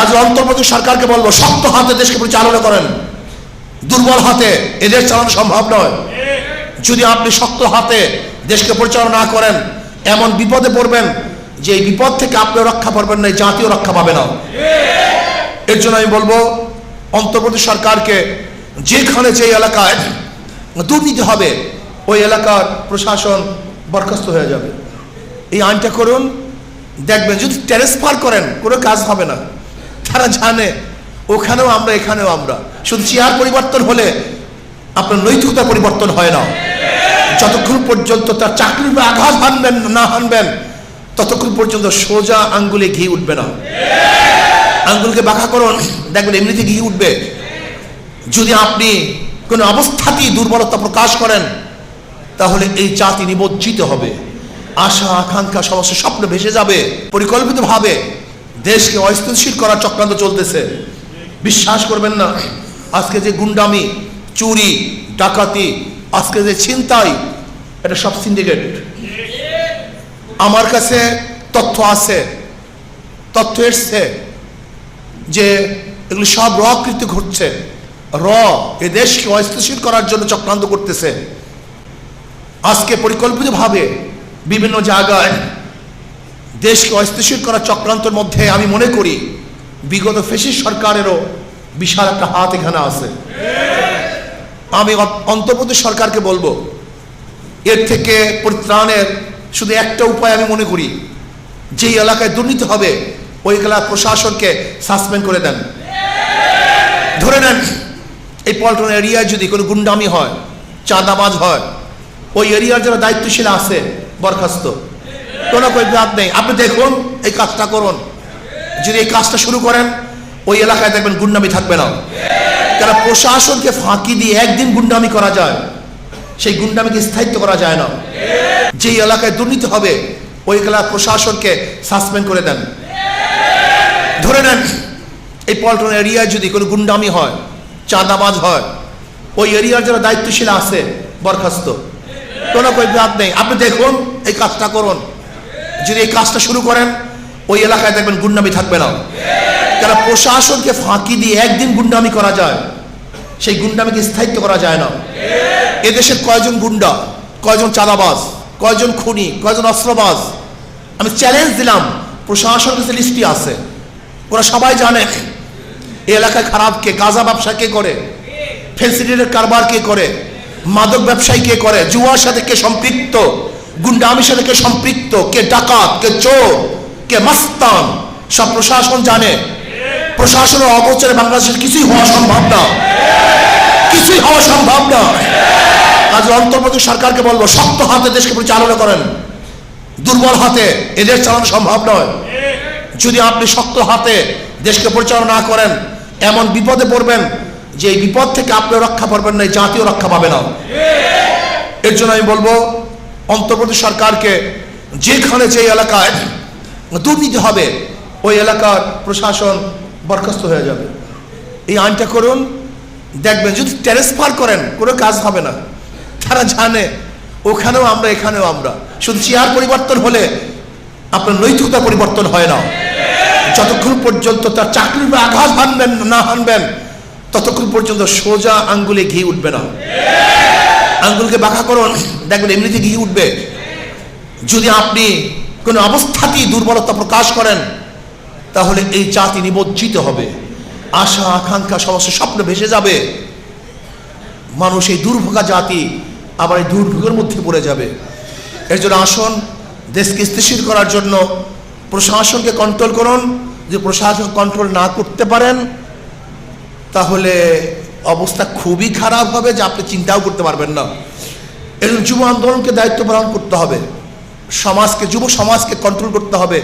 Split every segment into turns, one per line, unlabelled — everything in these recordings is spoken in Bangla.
আজ অন্তর্বর্তী সরকারকে বলব, শক্ত হাতে দেশকে পরিচালনা করেন। দুর্বল হাতে এদেশ চালানো সম্ভব নয়। যদি আপনি শক্ত হাতে দেশকে পরিচালনা না করেন, এমন বিপদে পড়বেন যে এই বিপদ থেকে আপনিও রক্ষা পাবেন না জাতীয় রক্ষা পাবে না। এর জন্য আমি বলব, অন্তর্বর্তী সরকারকে যেখানে যে এলাকায় দুর্নীতি হবে, ওই এলাকার প্রশাসন বরখাস্ত হয়ে যাবে। এই আইনটা করুন, দেখবেন যদি ট্রান্সফার করেন, কোনো কাজ হবে না। তারা জানে, ওখানেও আমরা, এখানেও আমরা। শুধু চেয়ার পরিবর্তন হলে আপনার নৈতিকতা পরিবর্তন হয় না। যতক্ষণ পর্যন্ত তার চাকরির আঘাত হানবেন না হানবেন, ততক্ষণ পর্যন্ত সোজা আঙ্গুলে ঘি উঠবে না। আঙ্গুলকে বাঁকা করুন, দেখবেন এমনিতে ঘি উঠবে। যদি আপনি কোনো অবস্থাতেই দুর্বলতা প্রকাশ করেন, তাহলে এই জাতি নিমজ্জিত হবে। আশা, আকাঙ্ক্ষা সমস্ত স্বপ্ন ভেসে যাবে, পরিকল্পিতভাবে। দেশকে অস্থিতিশীল করার চক্রান্ত চলতেছে। বিশ্বাস করবেন না, আজকে যে গুন্ডামি, চুরি, ডাকাতি, আজকে যে ছিনতাই, এটা সব সিন্ডিকেট আমার কাছে তথ্য আছে, তথ্য এসছে যে এগুলো সব র কৃত্য ঘটছে। র, এ দেশকে অস্থিতিশীল করার জন্য চক্রান্ত করতেছে। আজকে পরিকল্পিতভাবে বিভিন্ন জায়গায় দেশকে অস্থিতিশীল করার চক্রান্তর মধ্যে আমি মনে করি, বিগত ফেসিস সরকারেরও বিশাল একটা হাত এখানে আছে। আমি অন্তর্বর্তী সরকারকে বলব, এর থেকে পরিত্রাণের শুধু একটা উপায় আমি মনে করি, যেই এলাকায় দুর্নীতি হবে, ওই এলাকার প্রশাসনকে সাসপেন্ড করে দেন। ধরে নেন, এই পল্টন এরিয়ায় যদি কোনো গুন্ডামি হয়, চাঁদাবাজ হয়, ওই এরিয়ার যারা দায়িত্বশীল আছে, বরখাস্ত কোনো কৈফিয়াত নেই। আপনি দেখুন, এই কাজটা করুন। যদি এই কাজটা শুরু করেন, ওই এলাকায় দেখবেন গুন্ডামি থাকবে না। তারা প্রশাসনকে ফাঁকি দিয়ে একদিন গুন্ডামি করা যায়। সেই গুন্ডামিকে স্থায়িত্ব করা যায় না। যেই এলাকায় দুর্নীতি হবে, ওই এলাকার প্রশাসনকে সাসপেন্ড করে দেন। ধরে নেন, এই পল্টন এরিয়ায় যদি কোনো গুন্ডামি হয়, চাঁদাবাজ হয়, ওই এরিয়ার যারা দায়িত্বশীল আছে, বরখাস্ত। কোনো কৈফিয়াত নেই। আপনি দেখুন, এই কাজটা করুন। যদি এই কাজটা শুরু করেন, ওই এলাকায় দেখবেন গুন্ডামি থাকবে না। কারণ প্রশাসনকে ফাঁকি দিয়ে একদিন গুন্ডামি করা যায়, সেই গুন্ডামিকে স্থায়িত্ব করা যায় না। এদেশের কয়জন গুন্ডা, কয়জন চাঁদাবাজ, কয়জন খুনি, কয়জন অস্ত্রবাজ? আমি চ্যালেঞ্জ দিলাম প্রশাসন কাছে লিস্টটি আছে। ওরা সবাই জানে, এই এলাকায় খারাপ কে, গাঁজা ব্যবসা কে করে? ফেন্সিডিটের কারবার কে করে? মাদক ব্যবসায়ী কে করে? জুয়ার সাথে কে সম্পৃক্ত? গুন্ডামির সাথে কে সম্পৃক্ত, কে ডাকাত, কে চোর, কে মাস্তান, সব প্রশাসন জানে। প্রশাসনের অগোচরে বাংলাদেশের কিছুই হওয়া সম্ভব না। কিছুই হওয়া সম্ভব না। আজ অন্তর্বর্তী সরকারকে বলব, শক্ত হাতে দেশকে পরিচালনা করেন। দুর্বল হাতে এদের চালানো সম্ভব নয়। যদি আপনি শক্ত হাতে দেশকে পরিচালনা না করেন, এমন বিপদে পড়বেন যে এই বিপদ থেকে আপনিও রক্ষা পাবেন না জাতীয় রক্ষা পাবে না। এর জন্য আমি বলব অন্তর্বর্তী সরকারকে যেখানে যে এলাকায় দুর্নীতি হবে, ওই এলাকার প্রশাসন বরখাস্ত হয়ে যাবে। এই আইনটা করুন, দেখবেন যদি ট্রান্সফার করেন, কোনো কাজ হবে না। তারা জানে, ওখানেও আমরা, এখানেও আমরা। শুধু চেয়ার পরিবর্তন হলে আপনার নৈতিকতা পরিবর্তন হয় না। যতক্ষণ পর্যন্ত তার চাকরির আঘাত হানবেন না হানবেন, ততক্ষণ পর্যন্ত সোজা আঙ্গুলে ঘি উঠবে না। আঙ্গুলকে বাঁকা করুন, দেখবেন এমনিতে ঘি উঠবে। যদি আপনি কোনো অবস্থাতেই দুর্বলতা প্রকাশ করেন, তাহলে এই জাতি নিমজ্জিত হবে। আশা, আকাঙ্ক্ষা, সমস্ত স্বপ্ন ভেসে যাবে। মানুষ এই দুর্ভোগা জাতি আবার এই দুর্ভোগের মধ্যে পড়ে যাবে। এর জন্য আসন, দেশকে স্থিতিশীল করার জন্য প্রশাসনকে কন্ট্রোল করুন। যদি প্রশাসন কন্ট্রোল না করতে পারেন, তাহলে অবস্থা খুবই খারাপ হবে যে আপনি চিন্তাও করতে পারবেন না। এর জন্য যুব আন্দোলনকে দায়িত্ব পালন করতে হবে। সমাজকে, যুব সমাজকে কন্ট্রোল করতে হবে।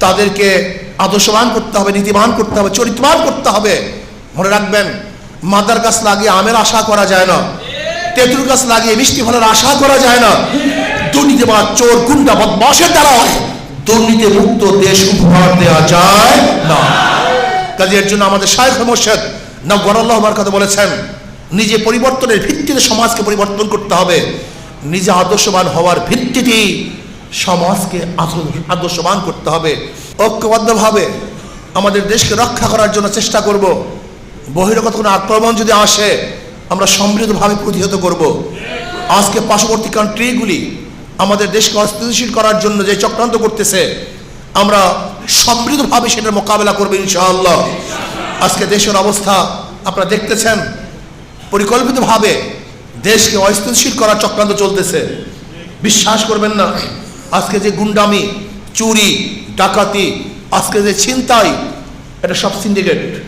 তাদেরকে আদর্শবান করতে হবে, নীতিবান করতে হবে, চরিত্রবান করতে হবে। মনে রাখবেন, মাদার গাছ লাগিয়ে আমের আশা করা যায় না। তেঁতুল গাছ লাগিয়ে মিষ্টি ফলের আশা করা যায় না। দুর্নীতিবাদ, চোর, গুন্ডা বদমাসের দ্বারা দুর্নীতি মুক্ত দেশ উপহার দেওয়া যায় না। কাজে এর জন্য আমাদের শায়খ মোর্শেদ নবরাল্লাহ আমার কথা বলেছেন। নিজে পরিবর্তনের ভিত্তিতে সমাজকে পরিবর্তন করতে হবে। নিজে আদর্শবান হওয়ার ভিত্তিতেই সমাজকে আদর্শ- আদর্শবান করতে হবে। ঐক্যবদ্ধভাবে আমাদের দেশকে রক্ষা করার জন্য চেষ্টা করব। বহিরাগত কোনো আক্রমণ যদি আসে, আমরা সমৃদ্ধভাবে প্রতিহত করব। আজকে পার্শ্ববর্তী কান্ট্রিগুলি আমাদের দেশকে অস্থিতিশীল করার জন্য যে চক্রান্ত করতেছে, আমরা সমৃদ্ধভাবে সেটার মোকাবেলা করব ইনশাআল্লাহ। আজকে দেশের অবস্থা আপনারা দেখতেছেন। পরিকল্পিতভাবে দেশকে অস্থিতিশীল করার চক্রান্ত চলতেছে। বিশ্বাস করবেন না, আজকে যে গুন্ডামি, চুরি, ডাকাতি, আজকে যে ছিনতাই, এটা সব সিন্ডিকেট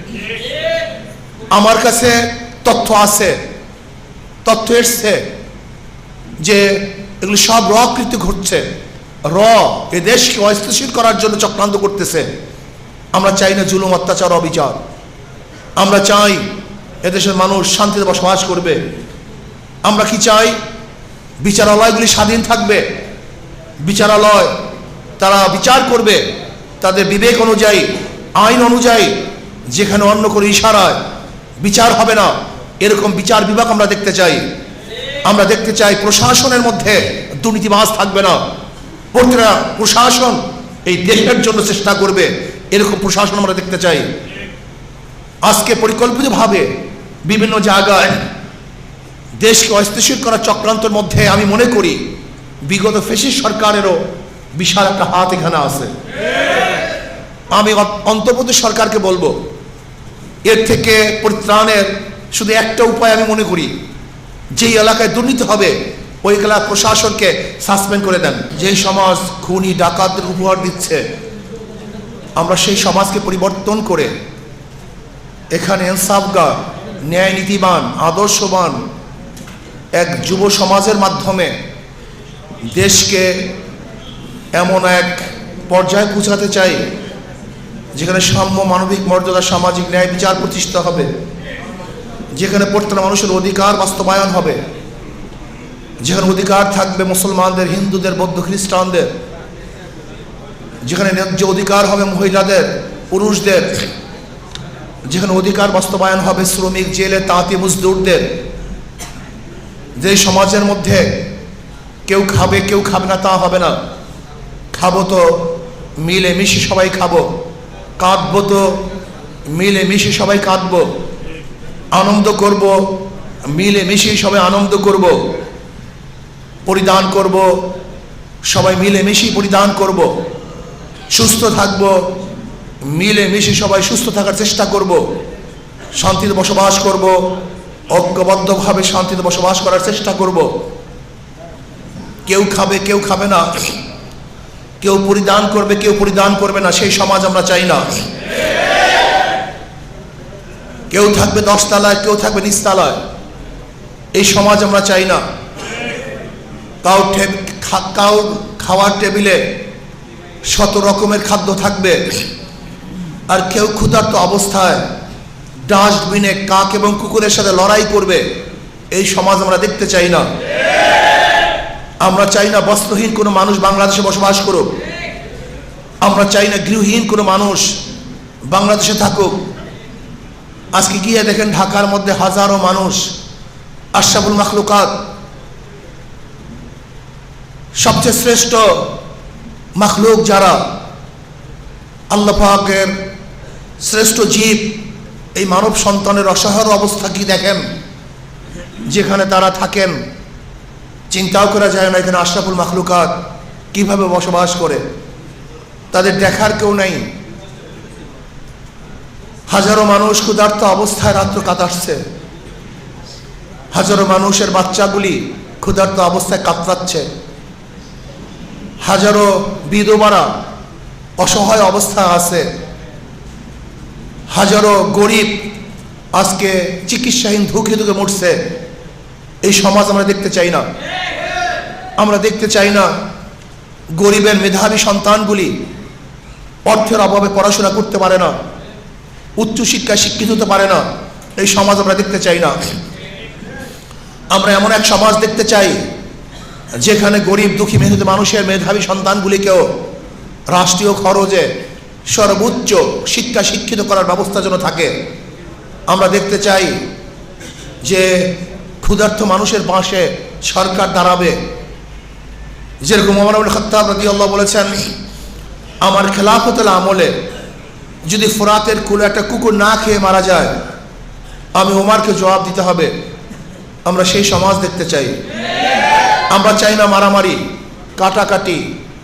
আমার কাছে তথ্য আছে, তথ্য এসছে যে এগুলি সব র কৃত্য ঘটছে। র, এ দেশকে অস্থিতিশীল করার জন্য চক্রান্ত করতেছে। আমরা চাই না জুলুম, অত্যাচার, অবিচার। আমরা চাই এদেশের মানুষ শান্তিতে বসবাস করবে। আমরা কি চাই? বিচারালয়গুলি স্বাধীন থাকবে। বিচারালয় তারা বিচার করবে। তাদের বিবেক অনুযায়ী, আইন অনুযায়ী, যেখানে অন্য কোনো ইশারায় বিচার হবে না, এরকম বিচার বিভাগ আমরা দেখতে চাই। আমরা দেখতে চাই প্রশাসনের মধ্যে দুর্নীতিবাজ থাকবে না। প্রতিটা প্রশাসন এই দেশের জন্য চেষ্টা করবে। এরকম প্রশাসন আমরা দেখতে চাই। আজকে পরিকল্পিতভাবে বিভিন্ন জায়গায় দেশকে অস্থিতিশীল করার চক্রান্তর মধ্যে আমি মনে করি, বিগত ফেসিস সরকারেরও বিশাল একটা হাত এখানে আছে। আমি অন্তর্বর্তী সরকারকে বলব, এর থেকে পরিত্রাণের শুধু একটা উপায় আমি মনে করি, যেই এলাকায় দুর্নীতি হবে, ওই এলাকার প্রশাসনকে সাসপেন্ড করে দেন। যেই সমাজ খুনি, ডাকাতদের উপহার দিচ্ছে, আমরা সেই সমাজকে পরিবর্তন করে এখানে ইনসাফগা ন্যায় নীতিবান আদর্শবান এক যুব সমাজের মাধ্যমে দেশকে এমন এক পর্যায়ে পৌঁছাতে চাই, যেখানে সাম্য, মানবিক মর্যাদা, সামাজিক ন্যায় বিচার প্রতিষ্ঠা হবে, যেখানে প্রত্যেকটা মানুষের অধিকার বাস্তবায়ন হবে, যেখানে অধিকার থাকবে মুসলমানদের, হিন্দুদের, বৌদ্ধ, খ্রিস্টানদের, যেখানে ন্যায্য অধিকার হবে মহিলাদের, পুরুষদের যেখানে অধিকার বাস্তবায়ন হবে শ্রমিক, জেলে, তাঁতি, মজদুরদের। যে সমাজের মধ্যে কেউ খাবে কেউ খাবে না, তা হবে না। খাব তো মিলে মিশে সবাই খাব। কাঁদবো তো মিলে মিশে সবাই কাঁদবো। আনন্দ করব মিলে মিশে সবাই আনন্দ করব। পরিধান করব, সবাই মিলে মিশি পরিধান করব। সুস্থ থাকব মিলে মিশে সবাই সুস্থ থাকার চেষ্টা করব, শান্তিতে বসবাস করব, ঐক্যবদ্ধভাবে শান্তিতে বসবাস করার চেষ্টা করব। কেউ খাবে কেউ খাবে না। কেউ পরিধান করবে, কেউ পরিধান করবে না, সেই সমাজ আমরা চাই না। কেউ থাকবে দশতলায়, কেউ থাকবে নিচতলায়, এই সমাজ আমরা চাই না। কাউ কাউ খাওয়ার টেবিলে শত রকমের খাদ্য থাকবে। আর কেউ ক্ষুধার্ত অবস্থায় ডাস্টবিনে কাক এবং কুকুরের সাথে লড়াই করবে, এই সমাজ আমরা দেখতে চাই না। আমরা চাই না বস্ত্রহীন কোনো মানুষ বাংলাদেশে বসবাস করুক। আমরা চাই না গৃহহীন কোনো মানুষ বাংলাদেশে থাকুক। আজকে গিয়ে দেখেন ঢাকার মধ্যে হাজারো মানুষ, আশরাফুল মাখলুকাত, সবচেয়ে শ্রেষ্ঠ মাখলুক যারা, আল্লাহ শ্রেষ্ঠ জীব, এই মানব সন্তানের অসহায় অবস্থা কি দেখেন? যেখানে তারা থাকেন, চিন্তাও করা যায় না এখানে আশরাফুল মাখলুকাত কীভাবে বসবাস করে। তাদের দেখার কেউ নেই। হাজারো মানুষ ক্ষুধার্ত অবস্থায় রাত্র কাটাচ্ছে। হাজারো মানুষের বাচ্চাগুলি ক্ষুধার্ত অবস্থায় কাতরাচ্ছে। হাজারো বিধবারা অসহায় অবস্থায় আছে। হাজারো গরিব আজকে চিকিৎসাহীন ধুকে ধুকে মরছে। এই সমাজ আমরা দেখতে চাই না। আমরা দেখতে চাই না গরিবের মেধাবী সন্তানগুলি অর্থের অভাবে পড়াশোনা করতে পারে না উচ্চশিক্ষায় শিক্ষিত হতে পারে না। এই সমাজ আমরা দেখতে চাই না। আমরা এমন এক সমাজ দেখতে চাই যেখানে গরিব দুঃখী মেহনত মানুষের মেধাবী সন্তানগুলিকেও রাষ্ট্রীয় খরচে সর্বোচ্চ শিক্ষা শিক্ষিত করার ব্যবস্থা যেন থাকে। আমরা দেখতে চাই যে ক্ষুধার্ত মানুষের পাশে সরকার দাঁড়াবে। যেরকম আমার খত্তাব রাজি আল্লাহ বলেছেন, আমার খেলাফতের আমলে যদি ফোরাতের কুলে একটা কুকুর না খেয়ে মারা যায়, আমি ওমারকে জবাব দিতে হবে। আমরা সেই সমাজ দেখতে চাই। আমরা চাই না মারামারি, কাটাকাটি,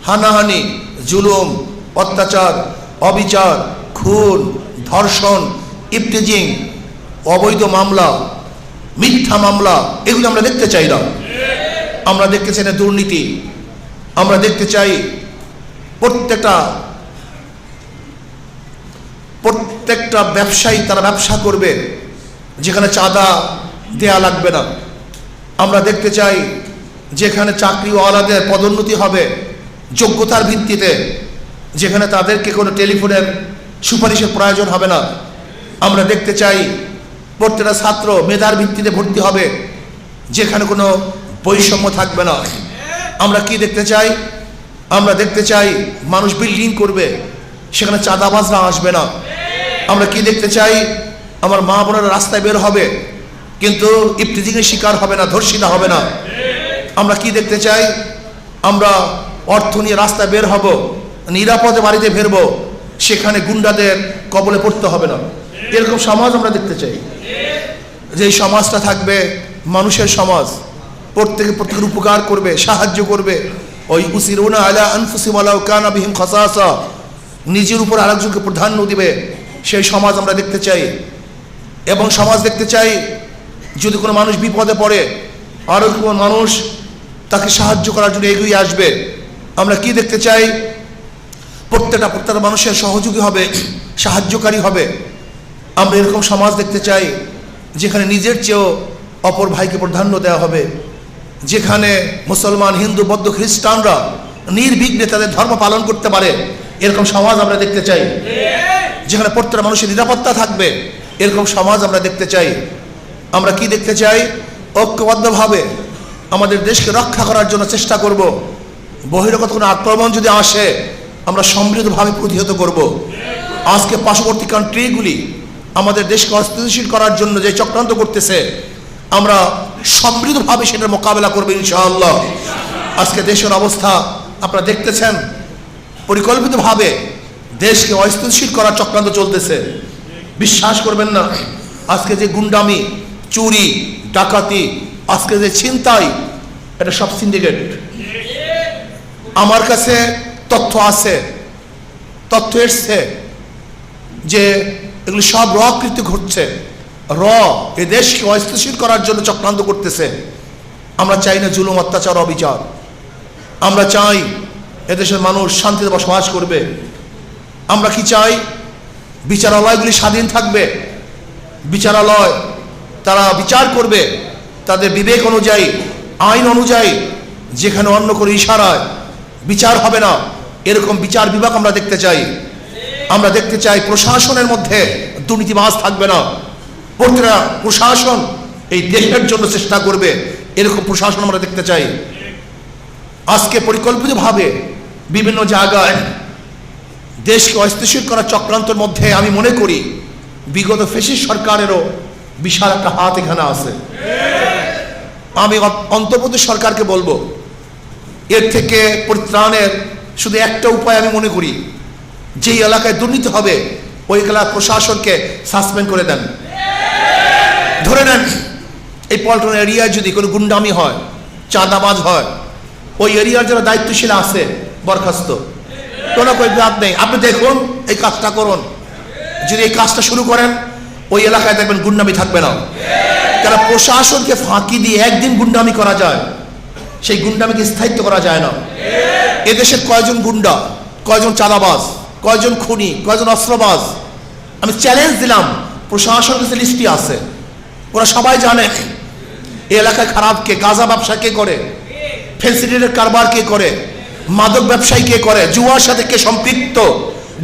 হানাহানি, জুলুম, অত্যাচার অবিচার, খুন, ধর্ষণ ইফটিজিং অবৈধ মামলা, মিথ্যা মামলা, এগুলো আমরা দেখতে চাই না। আমরা দেখতে চাই না দুর্নীতি। আমরা দেখতে চাই প্রত্যেকটা প্রত্যেকটা ব্যবসায়ী তারা ব্যবসা করবে, যেখানে চাঁদা দেয়া লাগবে না। আমরা দেখতে চাই যেখানে চাকরিওয়ালাদের পদোন্নতি হবে, যোগ্যতার ভিত্তিতে। যেখানে তাদেরকে কোনো টেলিফোনের সুপারিশের প্রয়োজন হবে না। আমরা দেখতে চাই প্রত্যেকটা ছাত্র, মেধার ভিত্তিতে ভর্তি হবে, যেখানে কোনো বৈষম্য থাকবে না। আমরা কি দেখতে চাই? আমরা দেখতে চাই মানুষ বিল্ডিং করবে, সেখানে চাঁদাবাজরা আসবে না। আমরা কি দেখতে চাই? আমার মা বোনেরা রাস্তায় বের হবে, কিন্তু ইফটিজিংয়ের শিকার হবে না, ধর্ষিতা হবে না। আমরা কি দেখতে চাই? আমরা অর্থ নিয়ে রাস্তায় বের হব নিরাপদে বাড়িতে ফিরবো, সেখানে গুন্ডাদের কবলে পড়তে হবে না। এরকম সমাজ আমরা দেখতে চাই। যে সমাজটা থাকবে, মানুষের সমাজ প্রত্যেকে প্রত্যেকের উপকার করবে, সাহায্য করবে। ওই উসিরুনা আলা আনফুসিমালাউ কানা বিহিম খাসাসা। নিজের উপর আরেকজনকে প্রাধান্য দিবে, সেই সমাজ আমরা দেখতে চাই। এবং সমাজ দেখতে চাই, যদি কোনো মানুষ বিপদে পড়ে আরও কোনো মানুষ তাকে সাহায্য করার জন্য এগিয়ে আসবে, আমরা কি দেখতে চাই? প্রত্যেকটা প্রত্যেকটা মানুষের সহযোগী হবে, সাহায্যকারী হবে। আমরা এরকম সমাজ দেখতে চাই, যেখানে নিজের চেয়েও অপর ভাইকে প্রাধান্য দেওয়া হবে। যেখানে মুসলমান, হিন্দু, বৌদ্ধ, খ্রিস্টানরা নির্বিঘ্নে তাদের ধর্ম পালন করতে পারে, এরকম সমাজ আমরা দেখতে চাই। যেখানে প্রত্যেকটা মানুষের নিরাপত্তা থাকবে, এরকম সমাজ আমরা দেখতে চাই। আমরা কি দেখতে চাই? ঐক্যবদ্ধভাবে আমাদের দেশকে রক্ষা করার জন্য চেষ্টা করব। বহিরগত কোনো আক্রমণ যদি আসে আমরা সমৃদ্ধভাবে প্রতিহত করব। আজকে পার্শ্ববর্তী কান্ট্রিগুলি আমাদের দেশকে অস্থিতিশীল করার জন্য যে চক্রান্ত করতেছে, আমরা সমৃদ্ধভাবে সেটার মোকাবেলা করব ইনশাআল্লাহ। আজকে দেশের অবস্থা, আপনারা দেখতেছেন, পরিকল্পিতভাবে দেশকে অস্থিতিশীল করার চক্রান্ত চলতেছে। বিশ্বাস করবেন না, আজকে যে গুন্ডামি, চুরি, ডাকাতি, আজকে যে ছিনতাই, এটা সব সিন্ডিকেট আমার কাছে তথ্য আছে, তথ্য এসছে যে এগুলি সব র কৃত্য ঘটছে। র, এ দেশকে অস্থিতিশীল করার জন্য চক্রান্ত করতেছে। আমরা চাই না জুলুম, অত্যাচার, অবিচার। আমরা চাই এদেশের মানুষ শান্তিতে বসবাস করবে। আমরা কি চাই? বিচারালয়গুলি স্বাধীন থাকবে। বিচারালয়, তারা বিচার করবে। তাদের বিবেক অনুযায়ী, আইন অনুযায়ী, যেখানে অন্য কোনো ইশারায় বিচার হবে না। এরকম বিচার বিভাগ আমরা দেখতে চাই। আমরা দেখতে চাই প্রশাসনের মধ্যে দুর্নীতিবাজ থাকবে না। প্রতিটা প্রশাসন এই দেশের জন্য চেষ্টা করবে। এরকম প্রশাসন আমরা দেখতে চাই। আজকে পরিকল্পিতভাবে বিভিন্ন জায়গায় দেশকে অস্থিতিশীল করার চক্রান্তর মধ্যে আমি মনে করি, বিগত ফেসিস সরকারেরও বিশাল একটা হাত এখানে আছে। আমি অন্তর্বর্তী সরকারকে বলব, এর থেকে পরিত্রাণের শুধু একটা উপায় আমি মনে করি, যেই এলাকায় দুর্নীতি হবে, ওই এলাকার প্রশাসনকে সাসপেন্ড করে দেন। ধরে নেন, এই পল্টন এরিয়ায় যদি কোনো গুন্ডামি হয়, চাঁদাবাজ হয়, ওই এরিয়ার যারা দায়িত্বশীল আছে, বরখাস্ত, কোনো বাদ নেই। আপনি দেখুন, এই কাজটা করুন। যদি এই কাজটা শুরু করেন, ওই এলাকায় দেখবেন গুন্ডামি থাকবে না। কারণ প্রশাসনকে ফাঁকি দিয়ে একদিন গুন্ডামি করা যায়, সেই গুন্ডামিকে স্থায়িত্ব করা যায় না। এদেশের কয়জন গুন্ডা, কয়জন চাঁদাবাজ, কয়জন খুনি, কয়জন অস্ত্রবাজ? আমি চ্যালেঞ্জ দিলাম প্রশাসন কাছে লিস্টটি আছে। ওরা সবাই জানে, এই এলাকায় খারাপ কে, গাঁজা ব্যবসা কে করে? ফেন্সিডিটের কারবার কে করে? মাদক ব্যবসায়ী কে করে? জুয়ার সাথে কে সম্পৃক্ত?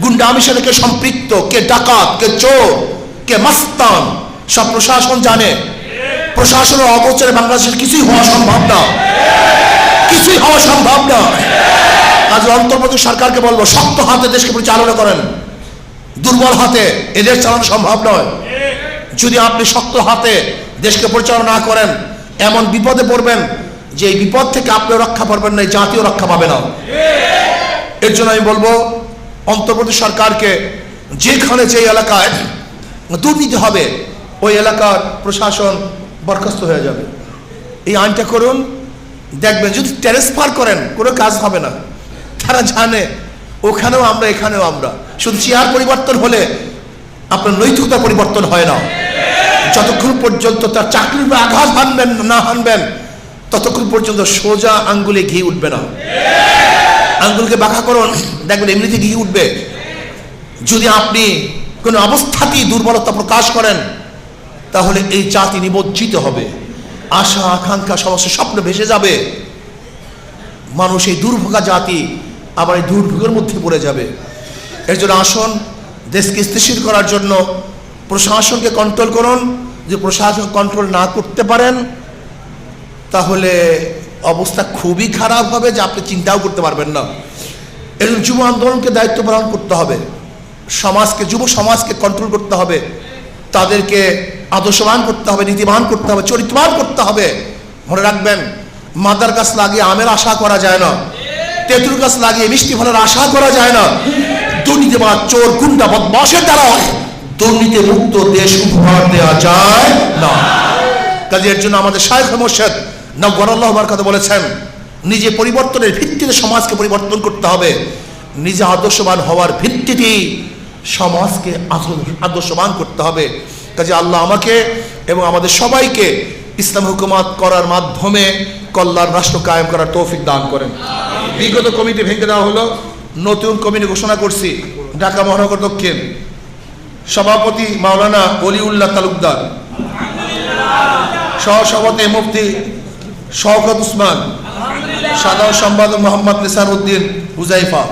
গুন্ডামির সাথে কে সম্পৃক্ত? কে ডাকাত, কে চোর, কে মাস্তান? সব প্রশাসন জানে। প্রশাসনের অগোচরে বাংলাদেশের কিছুই হওয়া সম্ভব না। কিছুই হওয়া সম্ভব না। আজ অন্তর্বর্তী সরকারকে বলব, শক্ত হাতে দেশকে পরিচালনা করেন। দুর্বল হাতে এদের চালানো সম্ভব নয়। যদি আপনি শক্ত হাতে দেশকে পরিচালনা না করেন, এমন বিপদে পড়বেন যে এই বিপদ থেকে আপনিও রক্ষা পাবেন না জাতীয় রক্ষা পাবে না। এর জন্য আমি বলব, অন্তর্বর্তী সরকারকে যেখানে যে এলাকায় দুর্নীতি হবে, ওই এলাকার প্রশাসন বরখাস্ত হয়ে যাবে। এই আইনটা করুন, দেখবেন যদি ট্রান্সফার করেন, কোনো কাজ হবে না। তারা জানে, ওখানেও আমরা, এখানেও আমরা। শুধু চেয়ার পরিবর্তন হলে আপনার নৈতিকতা পরিবর্তন হয় না। যতক্ষণ পর্যন্ত তার চাকরির আঘাত হানবেন না হানবেন, ততক্ষণ পর্যন্ত সোজা আঙ্গুলে ঘি উঠবে না। আঙ্গুলকে বাঁকা করুন, দেখবেন এমনিতে ঘি উঠবে। যদি আপনি কোনো অবস্থাতেই দুর্বলতা প্রকাশ করেন, তাহলে এই জাতি নিমজ্জিত হবে। আশা, আকাঙ্ক্ষা সমস্ত স্বপ্ন ভেসে যাবে। মানুষ এই দুর্ভোগা জাতি আবার এই দুর্ভোগের মধ্যে পড়ে যাবে। এর জন্য আসুন, দেশকে স্থিতিশীল করার জন্য প্রশাসনকে কন্ট্রোল করুন। যে প্রশাসন কন্ট্রোল না করতে পারেন, তাহলে অবস্থা খুবই খারাপ হবে যে আপনি চিন্তাও করতে পারবেন না। এর জন্য যুব আন্দোলনকে দায়িত্ব পালন করতে হবে। সমাজকে, যুব সমাজকে কন্ট্রোল করতে হবে। তাদেরকে আদর্শবান করতে হবে, নীতিবান করতে হবে, চরিত্রবান করতে হবে। মনে রাখবেন, মাদার গাছ লাগিয়ে আমের আশা করা যায় না। তেঁতুল গাছ লাগিয়ে মিষ্টি ফলের আশা করা যায় না। দুর্নীতিবাদ চোর, গুন্ডা বদমাসের দ্বারা দুর্নীতি মুক্ত দেশ উপহার দেওয়া যায় না। কাজে এর জন্য আমাদের শায়খ মোর্শেদ নবগরাল্লাহ কথা বলেছেন, নিজে পরিবর্তনের ভিত্তিতে সমাজকে পরিবর্তন করতে হবে। নিজে আদর্শবান হওয়ার ভিত্তিতেই সমাজকে আদর্শ- আদর্শবান করতে হবে। কাজে আল্লাহ আমাকে এবং আমাদের সবাইকে ইসলাম হুকুমাত করার মাধ্যমে কল্যাণ রাষ্ট্র কায়েম করার তৌফিক দান করেন। বিগত কমিটি ভেঙে দেওয়া হলো নতুন কমিটি ঘোষণা করছি ঢাকা মহানগর দক্ষিণ। সভাপতি মাওলানা অলিউল্লাহ তালুকদার সহসভাপতি মুফতি শওকত উসমান সাধারণ সম্পাদক মোহাম্মদ নিসার উদ্দিন হুজাইফা